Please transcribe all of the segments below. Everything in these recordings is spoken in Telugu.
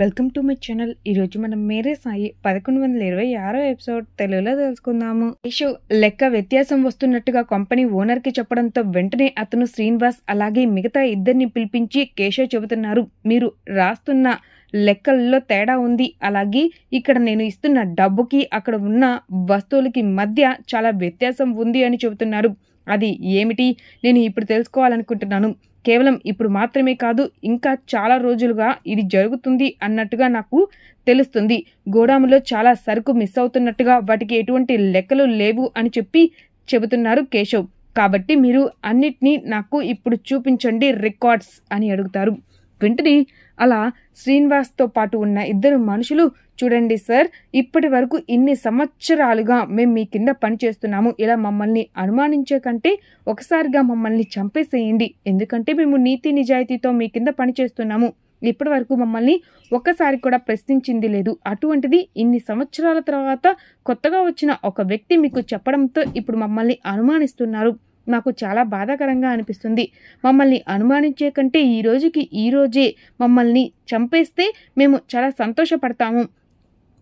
Welcome to my channel. ఈరోజు మనం మేరే సాయి పదకొండు వందల ఇరవై ఆరో ఎపిసోడ్ తెలుగులో తెలుసుకుందాము. ఇషు లెక్క వ్యత్యాసం వస్తున్నట్టుగా కంపెనీ ఓనర్కి చెప్పడంతో వెంటనే అతను శ్రీనివాస్ అలాగే మిగతా ఇద్దరిని పిలిపించి కేశవ్ చెబుతున్నారు మీరు రాస్తున్న లెక్కల్లో తేడా ఉంది. అలాగే ఇక్కడ నేను ఇస్తున్న డబ్బుకి అక్కడ ఉన్న వస్తువులకి మధ్య చాలా వ్యత్యాసం ఉంది అని చెబుతున్నారు. అది ఏమిటి? నేను ఇప్పుడు తెలుసుకోవాలనుకుంటున్నాను. కేవలం ఇప్పుడు మాత్రమే కాదు ఇంకా చాలా రోజులుగా ఇది జరుగుతుంది అన్నట్టుగా నాకు తెలుస్తుంది. గోడాములో చాలా సరుకు మిస్ అవుతున్నట్టుగా వాటికి ఎటువంటి లెక్కలు లేవు అని చెప్పి చెబుతున్నారు కేశవ్. కాబట్టి మీరు అన్నిటినీ నాకు ఇప్పుడు చూపించండి రికార్డ్స్ అని అడుగుతారు. వెంటనే అలా శ్రీనివాస్తో పాటు ఉన్న ఇద్దరు మనుషులు చూడండి సార్ ఇప్పటి వరకు ఇన్ని సంవత్సరాలుగా మేము మీ కింద పనిచేస్తున్నాము ఇలా మమ్మల్ని అనుమానించే కంటే ఒకసారిగా మమ్మల్ని చంపేసేయండి. ఎందుకంటే మేము నీతి నిజాయితీతో మీ కింద పనిచేస్తున్నాము ఇప్పటి వరకు మమ్మల్ని ఒక్కసారి కూడా ప్రశ్నించింది లేదు. అటువంటిది ఇన్ని సంవత్సరాల తర్వాత కొత్తగా వచ్చిన ఒక వ్యక్తి మీకు చెప్పడంతో ఇప్పుడు మమ్మల్ని అనుమానిస్తున్నారు. మాకు చాలా బాధాకరంగా అనిపిస్తుంది. మమ్మల్ని అనుమానించే కంటే ఈ రోజుకి ఈ రోజే మమ్మల్ని చంపేస్తే మేము చాలా సంతోషపడతాము.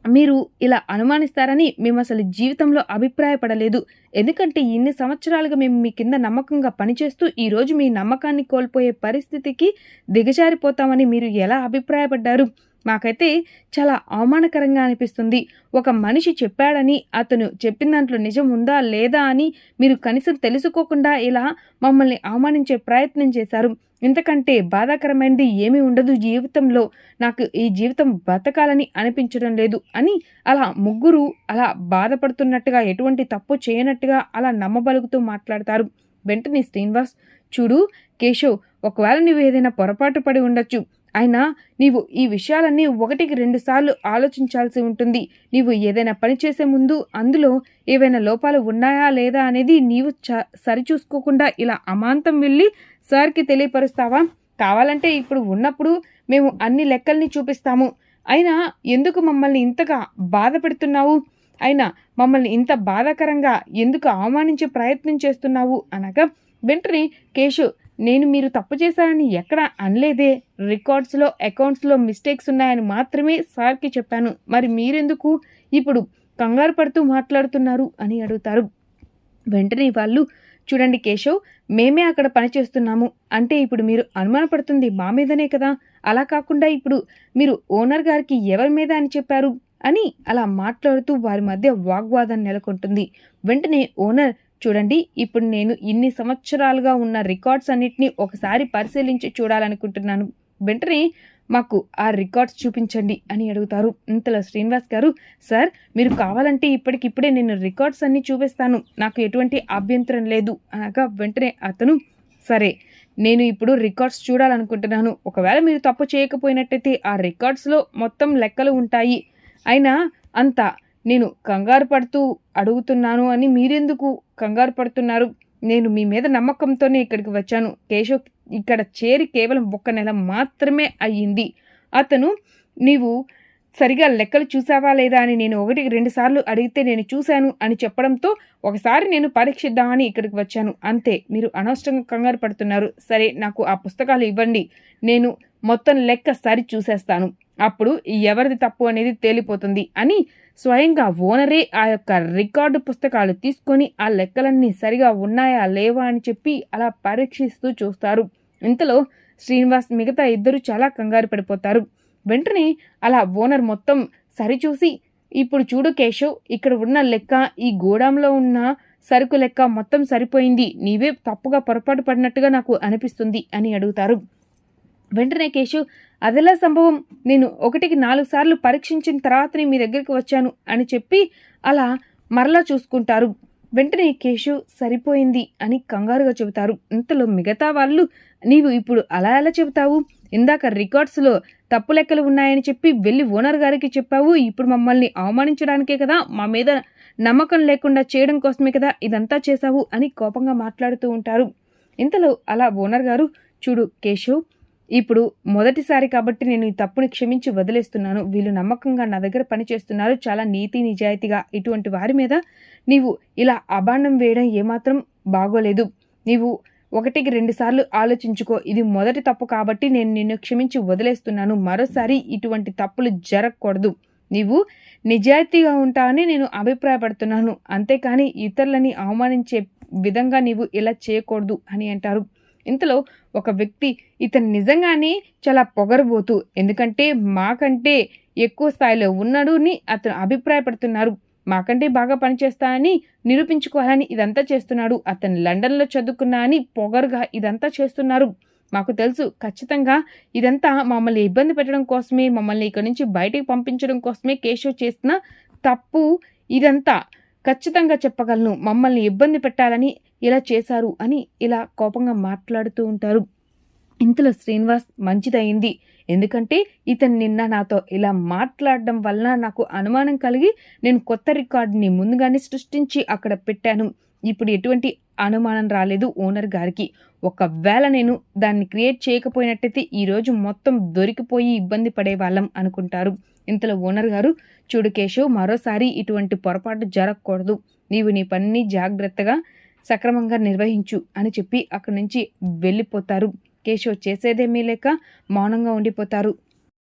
మీరు ఇలా అనుమానిస్తారని మేము అసలు జీవితంలో అభిప్రాయపడలేదు. ఎందుకంటే ఇన్ని సంవత్సరాలుగా మేము మీ కింద నమ్మకంగా పనిచేస్తూ ఈరోజు మీ నమ్మకాన్ని కోల్పోయే పరిస్థితికి దిగజారిపోతామని మీరు ఎలా అభిప్రాయపడ్డారు? మాకైతే చాలా అవమానకరంగా అనిపిస్తుంది. ఒక మనిషి చెప్పాడని అతను చెప్పిన దాంట్లో నిజం ఉందా లేదా అని మీరు కనీసం తెలుసుకోకుండా ఇలా మమ్మల్ని అవమానించే ప్రయత్నం చేశారు. ఇంతకంటే బాధాకరమైనది ఏమీ ఉండదు జీవితంలో. నాకు ఈ జీవితం బతకాలని అనిపించడం లేదు అని అలా ముగ్గురు అలా బాధపడుతున్నట్టుగా ఎటువంటి తప్పు చేయనట్టుగా అలా నమ్మబలుగుతూ మాట్లాడతారు. వెంటనే శ్రీనివాస్ చూడు కేశవ్ ఒకవేళ నువ్వు ఏదైనా పొరపాటు పడి ఉండొచ్చు. అయినా నీవు ఈ విషయాలన్నీ ఒకటికి రెండు సార్లు ఆలోచించాల్సి ఉంటుంది. నీవు ఏదైనా పని చేసే ముందు అందులో ఏవైనా లోపాలు ఉన్నాయా లేదా అనేది నీవు చ సరిచూసుకోకుండా ఇలా అమాంతం వెళ్ళి సార్కి తెలియపరుస్తావా? కావాలంటే ఇప్పుడు ఉన్నప్పుడు మేము అన్ని లెక్కల్ని చూపిస్తాము. అయినా ఎందుకు మమ్మల్ని ఇంతగా బాధ పెడుతున్నావు? అయినా మమ్మల్ని ఇంత బాధాకరంగా ఎందుకు అవమానించే ప్రయత్నం చేస్తున్నావు? అనగా వెంటనే కేశు నేను మీరు తప్పు చేశారని ఎక్కడ అనలేదే. రికార్డ్స్లో అకౌంట్స్లో మిస్టేక్స్ ఉన్నాయని మాత్రమే సార్కి చెప్పాను. మరి మీరెందుకు ఇప్పుడు కంగారు పడుతూ మాట్లాడుతున్నారు అని అడుగుతారు. వెంటనే వాళ్ళు చూడండి కేశవ్ మేమే అక్కడ పనిచేస్తున్నాము అంటే ఇప్పుడు మీరు అనుమానపడుతుంది మా మీదనే కదా. అలా కాకుండా ఇప్పుడు మీరు ఓనర్ గారికి ఎవరి మీద అని చెప్పారు? అని అలా మాట్లాడుతూ వారి మధ్య వాగ్వాదం నెలకొంటుంది. వెంటనే ఓనర్ చూడండి ఇప్పుడు నేను ఇన్ని సంవత్సరాలుగా ఉన్న రికార్డ్స్ అన్నిటినీ ఒకసారి పరిశీలించి చూడాలనుకుంటున్నాను. వెంటనే మాకు ఆ రికార్డ్స్ చూపించండి అని అడుగుతారు ఇంతలో శ్రీనివాస్ గారు. సార్ మీరు కావాలంటే ఇప్పటికిప్పుడే నేను రికార్డ్స్ అన్నీ చూపిస్తాను. నాకు ఎటువంటి అభ్యంతరం లేదు అనగా వెంటనే అతను సరే నేను ఇప్పుడు రికార్డ్స్ చూడాలనుకుంటున్నాను. ఒకవేళ మీరు తప్పు చేయకపోయినట్టయితే ఆ రికార్డ్స్లో మొత్తం లెక్కలు ఉంటాయి. అయినా అంత నేను కంగారు పడుతూ అడుగుతున్నాను అని మీరెందుకు కంగారు పడుతున్నారు? నేను మీ మీద నమ్మకంతోనే ఇక్కడికి వచ్చాను. కేశవ్ ఇక్కడ చేరి కేవలం ఒక్క నెల మాత్రమే అయ్యింది. అతను నీవు సరిగా లెక్కలు చూసావా లేదా? అని నేను ఒకటి రెండు సార్లు అడిగితే నేను చూశాను అని చెప్పడంతో ఒకసారి నేను పరీక్షిద్దామని ఇక్కడికి వచ్చాను. అంతే మీరు అనవసరంగా కంగారు పడుతున్నారు. సరే నాకు ఆ పుస్తకాలు ఇవ్వండి. నేను మొత్తం లెక్క సరి చూసేస్తాను. అప్పుడు ఎవరిది తప్పు అనేది తేలిపోతుంది అని స్వయంగా ఓనరే ఆ యొక్క రికార్డు పుస్తకాలు తీసుకొని ఆ లెక్కలన్నీ సరిగా ఉన్నాయా లేవా అని చెప్పి అలా పరీక్షిస్తూ చూస్తారు. ఇంతలో శ్రీనివాస్ మిగతా ఇద్దరు చాలా కంగారు పడిపోతారు. వెంటనే అలా ఓనర్ మొత్తం సరిచూసి ఇప్పుడు చూడు కేశవ్ ఇక్కడ ఉన్న లెక్క ఈ గోడాంలో ఉన్న సరుకు లెక్క మొత్తం సరిపోయింది. నీవే తప్పుగా పొరపాటు పడినట్టుగా నాకు అనిపిస్తుంది అని అడుగుతారు. వెంటనే కేశవ్ అదెలా సంభవం? నేను ఒకటికి నాలుగు సార్లు పరీక్షించిన తర్వాతనే మీ దగ్గరికి వచ్చాను అని చెప్పి అలా మరలా చూసుకుంటారు. వెంటనే కేశు సరిపోయింది అని కంగారుగా చెబుతారు. ఇంతలో మిగతా వాళ్ళు నీవు ఇప్పుడు అలా ఎలా చెబుతావు? ఇందాక రికార్డ్స్లో తప్పు లెక్కలు ఉన్నాయని చెప్పి వెళ్ళి ఓనర్ గారికి చెప్పావు. ఇప్పుడు మమ్మల్ని అవమానించడానికే కదా? మా మీద నమ్మకం లేకుండా చేయడం కోసమే కదా ఇదంతా చేశావు అని కోపంగా మాట్లాడుతూ ఉంటారు. ఇంతలో అలా ఓనర్ గారు చూడు కేశవ్ ఇప్పుడు మొదటిసారి కాబట్టి నేను ఈ తప్పుని క్షమించి వదిలేస్తున్నాను. వీళ్ళు నమ్మకంగా నా దగ్గర పనిచేస్తున్నారు. చాలా నీతి నిజాయితీగా ఇటువంటి వారి మీద నీవు ఇలా అబాండం వేయడం ఏమాత్రం బాగోలేదు. నీవు ఒకటికి రెండు సార్లు ఆలోచించుకో. ఇది మొదటి తప్పు కాబట్టి నేను నిన్ను క్షమించి వదిలేస్తున్నాను. మరోసారి ఇటువంటి తప్పులు జరగకూడదు. నీవు నిజాయితీగా ఉంటావని నేను అభిప్రాయపడుతున్నాను. అంతేకాని ఇతరులని అవమానించే విధంగా నీవు ఇలా చేయకూడదు అని అంటారు. ఇంతలో ఒక వ్యక్తి ఇతను నిజంగానే చాలా పొగరబోతు ఎందుకంటే మాకంటే ఎక్కువ స్థాయిలో ఉన్నాడు అని అతను అభిప్రాయపడుతున్నారు. మాకంటే బాగా పనిచేస్తానని నిరూపించుకోవాలని ఇదంతా చేస్తున్నాడు. అతను లండన్లో చదువుకున్నా అని పొగరుగా ఇదంతా చేస్తున్నారు. మాకు తెలుసు ఖచ్చితంగా ఇదంతా మమ్మల్ని ఇబ్బంది పెట్టడం కోసమే మమ్మల్ని ఇక్కడి నుంచి బయటకు పంపించడం కోసమే కేశవ్ చేసిన తప్పు ఇదంతా. ఖచ్చితంగా చెప్పగలను మమ్మల్ని ఇబ్బంది పెట్టాలని ఇలా చేశారు అని ఇలా కోపంగా మాట్లాడుతూ ఉంటారు. ఇంతలో శ్రీనివాస్ మంచిదయింది ఎందుకంటే ఇతను నిన్న నాతో ఇలా మాట్లాడడం వలన నాకు అనుమానం కలిగి నేను కొత్త రికార్డుని ముందుగానే సృష్టించి అక్కడ పెట్టాను. ఇప్పుడు ఎటువంటి అనుమానం రాలేదు ఓనర్ గారికి. ఒకవేళ నేను దాన్ని క్రియేట్ చేయకపోయినట్టయితే ఈరోజు మొత్తం దొరికిపోయి ఇబ్బంది పడే వాళ్ళం అనుకుంటారు. ఇంతలో ఓనర్ గారు చూడు కేశవ్ మరోసారి ఇటువంటి పొరపాటు జరగకూడదు. నీవు నీ పని జాగ్రత్తగా సక్రమంగా నిర్వహించు అని చెప్పి అక్కడి నుంచి వెళ్ళిపోతారు. కేశవ్ చేసేదేమీ లేక మౌనంగా ఉండిపోతారు.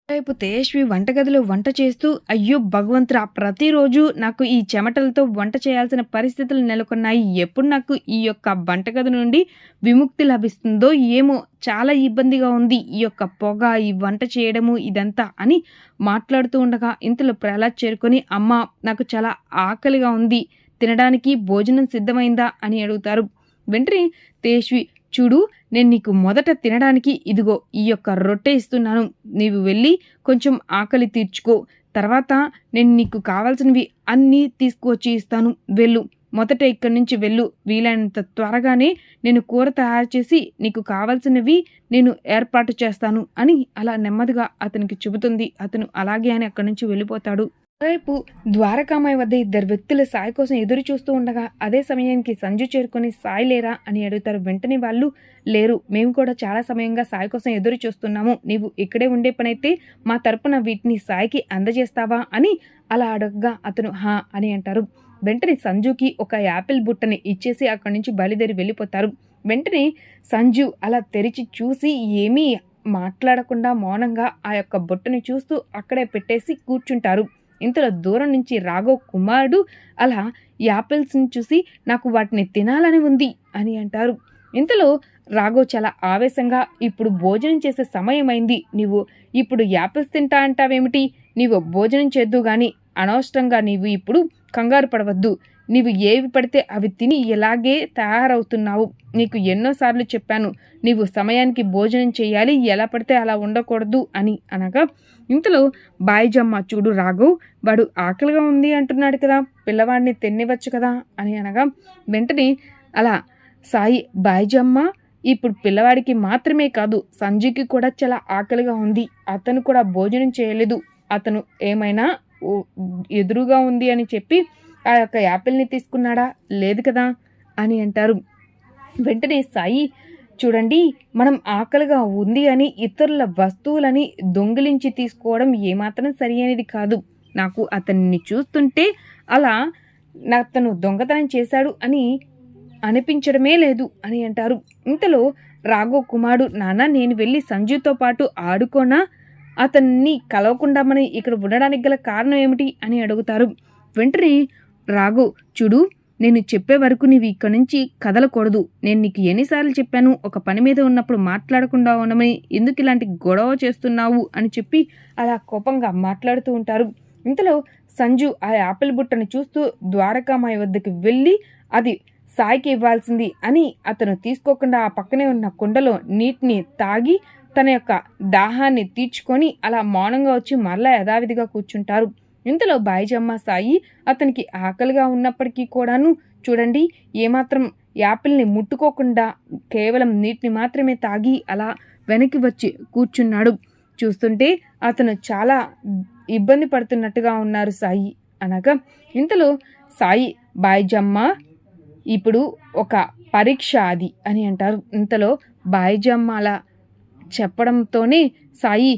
వైపు తేజస్వి వంటగదిలో వంట చేస్తూ అయ్యో భగవంతురా ప్రతిరోజు నాకు ఈ చెమటలతో వంట చేయాల్సిన పరిస్థితులు నెలకొన్నాయి. ఎప్పుడు నాకు ఈ యొక్క వంటగది నుండి విముక్తి లభిస్తుందో ఏమో చాలా ఇబ్బందిగా ఉంది. ఈ యొక్క పొగ ఈ వంట చేయడము ఇదంతా అని మాట్లాడుతూ ఉండగా ఇంతలో ప్రహ్లాద్ చేరుకొని అమ్మ నాకు చాలా ఆకలిగా ఉంది. తినడానికి భోజనం సిద్ధమైందా అని అడుగుతారు. వెంటనే తేజ్వి చూడు నేను నీకు మొదట తినడానికి ఇదిగో ఈ యొక్క రొట్టె ఇస్తున్నాను. నీవు వెళ్ళి కొంచెం ఆకలి తీర్చుకో. తర్వాత నేను నీకు కావాల్సినవి అన్నీ తీసుకువచ్చి ఇస్తాను. వెళ్ళు. మొదట ఇక్కడి నుంచి వెళ్ళు. వీలైనంత త్వరగానే నేను కూర తయారు చేసి నీకు కావాల్సినవి నేను ఏర్పాటు చేస్తాను అని అలా నెమ్మదిగా అతనికి చెబుతుంది. అతను అలాగే అని అక్కడి నుంచి వెళ్ళిపోతాడు. మరోవైపు ద్వారకామాయి వద్ద ఇద్దరు వ్యక్తులు సాయి కోసం ఎదురు చూస్తూ ఉండగా అదే సమయానికి సంజు చేరుకొని సాయి లేరా అని అడుగుతారు. వెంటనే వాళ్ళు లేరు. మేము కూడా చాలా సమయంగా సాయి కోసం ఎదురు చూస్తున్నాము. నీవు ఇక్కడే ఉండే పనైతే మా తరపున వీటిని సాయికి అందజేస్తావా అని అలా అడగగా అతను హా అని అంటారు. వెంటనే సంజుకి ఒక యాపిల్ బుట్టని ఇచ్చేసి అక్కడి నుంచి బయలుదేరి వెళ్ళిపోతారు. వెంటనే సంజు అలా తెరిచి చూసి ఏమీ మాట్లాడకుండా మౌనంగా ఆ యొక్క బుట్టని చూస్తూ అక్కడే పెట్టేసి కూర్చుంటారు. ఇంతలో దూరం నుంచి రాఘవ్ కుమారుడు అలా యాపిల్స్ని చూసి నాకు వాటిని తినాలని ఉంది అని అంటారు. ఇంతలో రాఘవ్ చాలా ఆవేశంగా ఇప్పుడు భోజనం చేసే సమయం అయింది నీవు ఇప్పుడు యాపిల్స్ తింటా అంటావేమిటి? నీవు భోజనం చేద్దు గాని అనవసరంగా నీవు ఇప్పుడు కంగారు పడవద్దు. నీవు ఏవి పడితే అవి తిని ఇలాగే తయారవుతున్నావు. నీకు ఎన్నోసార్లు చెప్పాను నీవు సమయానికి భోజనం చేయాలి ఎలా పడితే అలా ఉండకూడదు అని అనగా ఇంతలో బాయిజమ్మ చూడు రాఘవ్ వాడు ఆకలిగా ఉంది అంటున్నాడు కదా పిల్లవాడిని తిన్నివచ్చు కదా అని అనగా వెంటనే అలా సాయి బాయిజమ్మ ఇప్పుడు పిల్లవాడికి మాత్రమే కాదు సంజయ్కి కూడా చాలా ఆకలిగా ఉంది అతను కూడా భోజనం చేయలేదు అతను ఏమైనా ఎదురుగా ఉంది అని చెప్పి ఆ యొక్క యాపిల్ని తీసుకున్నాడా? లేదు కదా అని అంటారు. వెంటనే సాయి చూడండి మనం ఆకలిగా ఉంది అని ఇతరుల వస్తువులని దొంగిలించి తీసుకోవడం ఏమాత్రం సరి అనేది కాదు. నాకు అతన్ని చూస్తుంటే అలా అతను దొంగతనం చేశాడు అని అనిపించడమే లేదు అని అంటారు. ఇంతలో రాఘో కుమారుడు నాన్న నేను వెళ్ళి సంజుతో పాటు ఆడుకోనా? అతన్ని కలవకుండా మనం ఇక్కడ ఉండడానికి గల కారణం ఏమిటి? అని అడుగుతారు. వెంటనే రాఘు చూడు నేను చెప్పే వరకు నీవు ఇక్కడి నుంచి కదలకూడదు. నేను నీకు ఎన్నిసార్లు చెప్పాను ఒక పని మీద ఉన్నప్పుడు మాట్లాడకుండా ఉండమని ఎందుకు ఇలాంటి గొడవ చేస్తున్నావు అని చెప్పి అలా కోపంగా మాట్లాడుతూ ఉంటారు. ఇంతలో సంజు ఆ యాపిల్ బుట్టను చూస్తూ ద్వారకామాయి వద్దకు వెళ్ళి అది సాయికి ఇవ్వాల్సింది అని అతను తీసుకోకుండా ఆ పక్కనే ఉన్న కుండలో నీటిని తాగి తన యొక్క దాహాన్ని తీర్చుకొని అలా మౌనంగా వచ్చి మరలా యథావిధిగా కూర్చుంటారు. ఇంతలో బాయిజమ్మ సాయి అతనికి ఆకలిగా ఉన్నప్పటికీ కూడాను చూడండి ఏమాత్రం యాపిల్ని ముట్టుకోకుండా కేవలం నీటిని మాత్రమే తాగి అలా వెనక్కి వచ్చి కూర్చున్నాడు. చూస్తుంటే అతను చాలా ఇబ్బంది పడుతున్నట్టుగా ఉన్నారు సాయి అనగా ఇంతలో సాయి బాయిజమ్మ ఇప్పుడు ఒక పరీక్ష అది అని అంటారు. ఇంతలో బాయిజమ్మ అలా చెప్పడంతోనే సాయి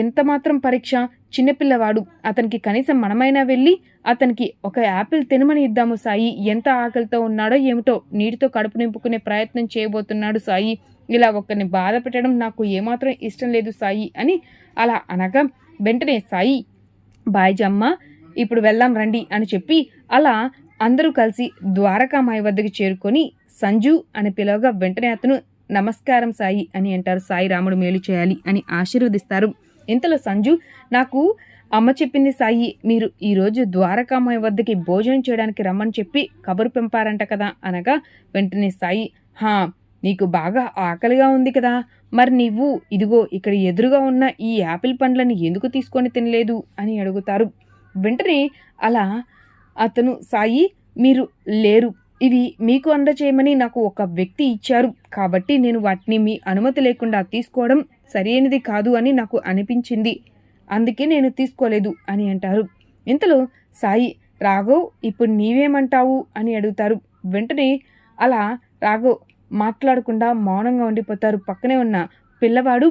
ఎంత మాత్రం పరీక్ష? చిన్నపిల్లవాడు. అతనికి కనీసం మనమైనా వెళ్ళి అతనికి ఒక యాపిల్ తినమని ఇద్దాము సాయి. ఎంత ఆకలితో ఉన్నాడో ఏమిటో నీటితో కడుపు నింపుకునే ప్రయత్నం చేయబోతున్నాడు సాయి. ఇలా ఒక్కరిని బాధ పెట్టడం నాకు ఏమాత్రం ఇష్టం లేదు సాయి అని అలా అనగా వెంటనే సాయి బాయిజమ్మ ఇప్పుడు వెళ్దాం రండి అని చెప్పి అలా అందరూ కలిసి ద్వారకామాయి వద్దకు చేరుకొని సంజు అని పిలవగా వెంటనే అతను నమస్కారం సాయి అని అంటారు. సాయి రాముడు మేలు చేయాలి అని ఆశీర్వదిస్తారు. ఇంతలో సంజు నాకు అమ్మ చెప్పింది సాయి మీరు ఈరోజు ద్వారకామాయి వద్దకి భోజనం చేయడానికి రమ్మని చెప్పి కబురు పెంపారంట కదా అనగా వెంటనే సాయి హా నీకు బాగా ఆకలిగా ఉంది కదా మరి నీవు ఇదిగో ఇక్కడ ఎదురుగా ఉన్న ఈ యాపిల్ పండ్లను ఎందుకు తీసుకొని తినలేదు? అని అడుగుతారు. వెంటనే అలా అతను సాయి మీరు లేరు ఇవి మీకు అందచేయమని నాకు ఒక వ్యక్తి ఇచ్చారు. కాబట్టి నేను వాటిని మీ అనుమతి లేకుండా తీసుకోవడం సరైనది కాదు అని నాకు అనిపించింది. అందుకే నేను తీసుకోలేదు అని అంటారు. ఇంతలో సాయి రాఘవ్ ఇప్పుడు నీవేమంటావు అని అడుగుతారు. వెంటనే అలా రాఘవ్ మాట్లాడకుండా మౌనంగా ఉండిపోతారు. పక్కనే ఉన్న పిల్లవాడు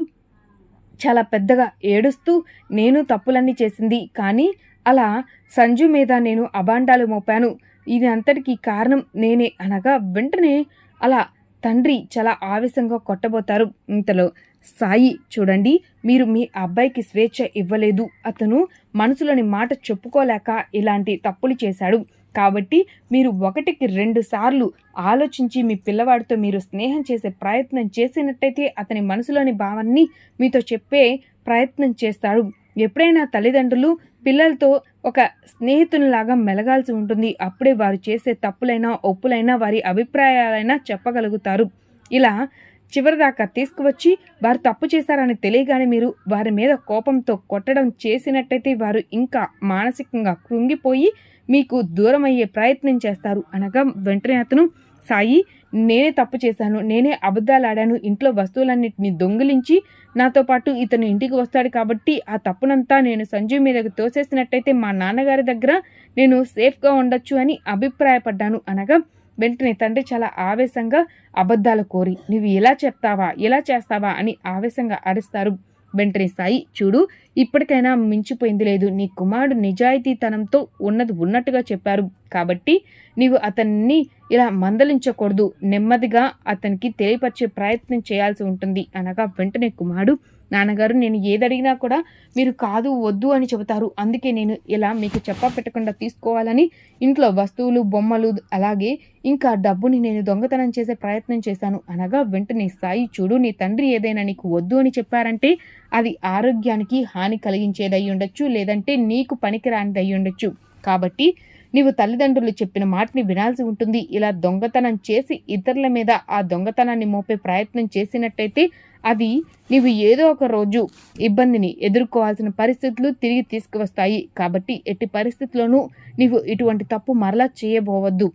చాలా పెద్దగా ఏడుస్తూ నేను తప్పులన్నీ చేసింది కానీ అలా సంజు మీద నేను అభాండాలు మోపాను. ఇది అంతటికీ కారణం నేనే అనగా వెంటనే అలా తండ్రి చాలా ఆవేశంగా కొట్టబోతారు. ఇంతలో సాయి చూడండి మీరు మీ అబ్బాయికి స్వేచ్ఛ ఇవ్వలేదు. అతను మనసులోని మాట చెప్పుకోలేక ఇలాంటి తప్పులు చేశాడు. కాబట్టి మీరు ఒకటికి రెండు సార్లు ఆలోచించి మీ పిల్లవాడితో మీరు స్నేహం చేసే ప్రయత్నం చేసినట్టయితే అతని మనసులోని భావాన్ని మీతో చెప్పే ప్రయత్నం చేస్తాడు. ఎప్పుడైనా తల్లిదండ్రులు పిల్లలతో ఒక స్నేహితునిలాగా మెలగాల్సి ఉంటుంది. అప్పుడే వారు చేసే తప్పులైనా ఒప్పులైనా వారి అభిప్రాయాలైనా చెప్పగలుగుతారు. ఇలా చివరిదాకా తీసుకువచ్చి వారు తప్పు చేశారని తెలియగానే మీరు వారి మీద కోపంతో కొట్టడం చేసినట్టయితే వారు ఇంకా మానసికంగా కృంగిపోయి మీకు దూరం అయ్యే ప్రయత్నం చేస్తారు. అనగా వెంటనే అతను సాయి నేనే తప్పు చేశాను నేనే అబద్ధాలు ఆడాను ఇంట్లో వస్తువులన్నింటినీ దొంగిలించి నాతో పాటు ఇతను ఇంటికి వస్తాడు కాబట్టి ఆ తప్పునంతా నేను సంజయ్ మీదకు తోసేసినట్టయితే మా నాన్నగారి దగ్గర నేను సేఫ్గా ఉండొచ్చు అని అభిప్రాయపడ్డాను అనగా వెంటనే తండ్రి చాలా ఆవేశంగా అబద్ధాలు కోరి నువ్వు ఇలా చెప్తావా ఇలా చేస్తావా? అని ఆవేశంగా అరుస్తారు. వెంటనే సాయి చూడు ఇప్పటికైనా మించిపోయింది లేదు. నీ కుమారుడు నిజాయితీతనంతో ఉన్నది ఉన్నట్టుగా చెప్పారు. కాబట్టి నీవు అతన్ని ఇలా మందలించకూడదు. నెమ్మదిగా అతనికి తెలియపరిచే ప్రయత్నం చేయాల్సి ఉంటుంది. అనగా వెంటనే కుమారుడు నాన్నగారు నేను ఏదడిగినా కూడా మీరు కాదు వద్దు అని చెబుతారు. అందుకే నేను ఇలా మీకు చెప్ప పెట్టకుండా తీసుకోవాలని ఇంట్లో వస్తువులు బొమ్మలు అలాగే ఇంకా డబ్బుని నేను దొంగతనం చేసే ప్రయత్నం చేశాను. అనగా వెంటనే సాయి చూడు నీ తండ్రి ఏదైనా నీకు వద్దు అని చెప్పారంటే అది ఆరోగ్యానికి హాని కలిగించేదై ఉండొచ్చు లేదంటే నీకు పనికిరానిది ఉండొచ్చు. కాబట్టి నీవు తల్లిదండ్రులు చెప్పిన మాటని వినాల్సి ఉంటుంది. ఇలా దొంగతనం చేసి ఇతరుల మీద ఆ దొంగతనాన్ని మోపే ప్రయత్నం చేసినట్టయితే అది నీవు ఏదో ఒక రోజు ఇబ్బందిని ఎదుర్కోవాల్సిన పరిస్థితులు తిరిగి తీసుకువస్తాయి. కాబట్టి ఎట్టి పరిస్థితుల్లోనూ నీవు ఇటువంటి తప్పు మరలా చేయబోవద్దు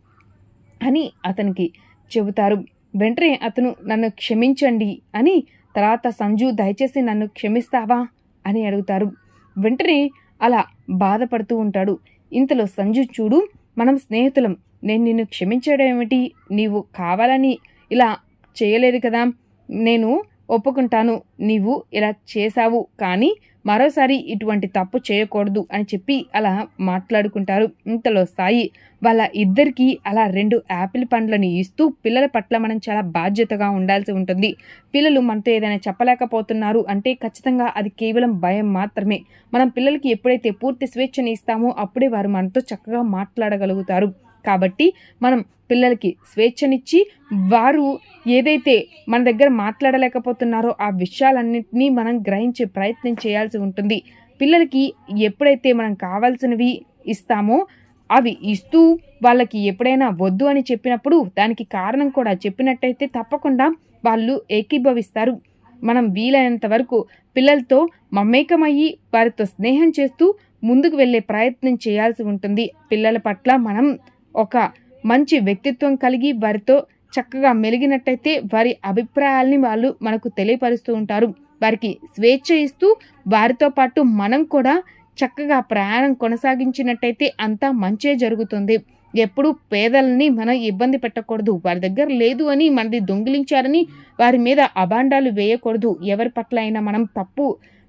అని అతనికి చెబుతారు. వెంటనే అతను నన్ను క్షమించండి అని తర్వాత సంజు దయచేసి నన్ను క్షమిస్తావా? అని అడుగుతారు. వెంటనే అలా బాధపడుతూ ఉంటాడు. ఇంతలో సంజు చూడు మనం స్నేహితులం. నేను నిన్ను క్షమించడం ఏమిటి? నీవు కావాలని ఇలా చేయలేదు కదా. నేను ఒప్పుకుంటాను నీవు ఇలా చేశావు కానీ మరోసారి ఇటువంటి తప్పు చేయకూడదు అని చెప్పి అలా మాట్లాడుకుంటారు. ఇంతలో సాయి వాళ్ళ ఇద్దరికీ అలా రెండు యాపిల్ పండ్లను ఇస్తూ పిల్లల పట్ల మనం చాలా బాధ్యతగా ఉండాల్సి ఉంటుంది. పిల్లలు మనతో ఏదైనా చెప్పలేకపోతున్నారు అంటే ఖచ్చితంగా అది కేవలం భయం మాత్రమే. మనం పిల్లలకి ఎప్పుడైతే పూర్తి స్వేచ్ఛని ఇస్తామో అప్పుడే వారు మనతో చక్కగా మాట్లాడగలుగుతారు. కాబట్టి మనం పిల్లలకి స్వేచ్ఛనిచ్చి వారు ఏదైతే మన దగ్గర మాట్లాడలేకపోతున్నారో ఆ విషయాలన్నింటినీ మనం గ్రహించే ప్రయత్నం చేయాల్సి ఉంటుంది. పిల్లలకి ఎప్పుడైతే మనం కావాల్సినవి ఇస్తామో అవి ఇస్తూ వాళ్ళకి ఎప్పుడైనా వద్దు అని చెప్పినప్పుడు దానికి కారణం కూడా చెప్పినట్టయితే తప్పకుండా వాళ్ళు ఏకీభవిస్తారు. మనం వీలైనంత వరకు పిల్లలతో మమేకమయ్యి వారితో స్నేహం చేస్తూ ముందుకు వెళ్ళే ప్రయత్నం చేయాల్సి ఉంటుంది. పిల్లల పట్ల మనం ఒక మంచి వ్యక్తిత్వం కలిగి వారితో చక్కగా మెలిగినట్టయితే వారి అభిప్రాయాల్ని వాళ్ళు మనకు తెలియపరుస్తూ ఉంటారు. వారికి స్వేచ్ఛ ఇస్తూ వారితో పాటు మనం కూడా చక్కగా ప్రయాణం కొనసాగించినట్టయితే అంతా మంచే జరుగుతుంది. ఎప్పుడు పేదలని మనం ఇబ్బంది పెట్టకూడదు. వారి దగ్గర లేదు అని మనది దొంగిలించారని వారి మీద అభాండాలు వేయకూడదు. ఎవరి పట్ల అయినా మనం తప్పు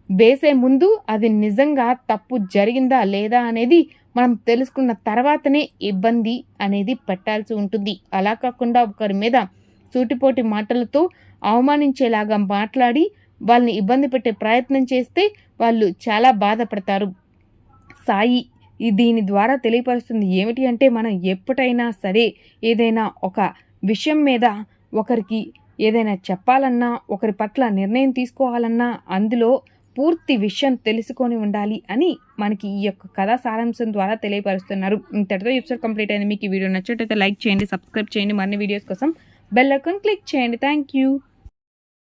వేసే ముందు అది నిజంగా తప్పు జరిగిందా లేదా అనేది మనం తెలుసుకున్న తర్వాతనే ఇబ్బంది అనేది పెట్టాల్సి ఉంటుంది. అలా కాకుండా ఒకరి మీద సూటిపోటి మాటలతో అవమానించేలాగా మాట్లాడి వాళ్ళని ఇబ్బంది పెట్టే ప్రయత్నం చేస్తే వాళ్ళు చాలా బాధపడతారు. సాయి దీని ద్వారా తెలియపరుస్తుంది ఏమిటి అంటే మనం ఎప్పుడైనా సరే ఏదైనా ఒక విషయం మీద ఒకరికి ఏదైనా చెప్పాలన్నా ఒకరి పట్ల నిర్ణయం తీసుకోవాలన్నా అందులో పూర్తి విషయం తెలుసుకొని ఉండాలి అని మనకి ఈ యొక్క కథా సారాంశం ద్వారా తెలియపరుస్తున్నారు. ఇంతటితో ఎపిసోడ్ కంప్లీట్ అయింది. మీకు ఈ వీడియో నచ్చినట్టయితే లైక్ చేయండి సబ్స్క్రైబ్ చేయండి. మరిన్ని వీడియోస్ కోసం బెల్ ఐకాన్ క్లిక్ చేయండి. Thank you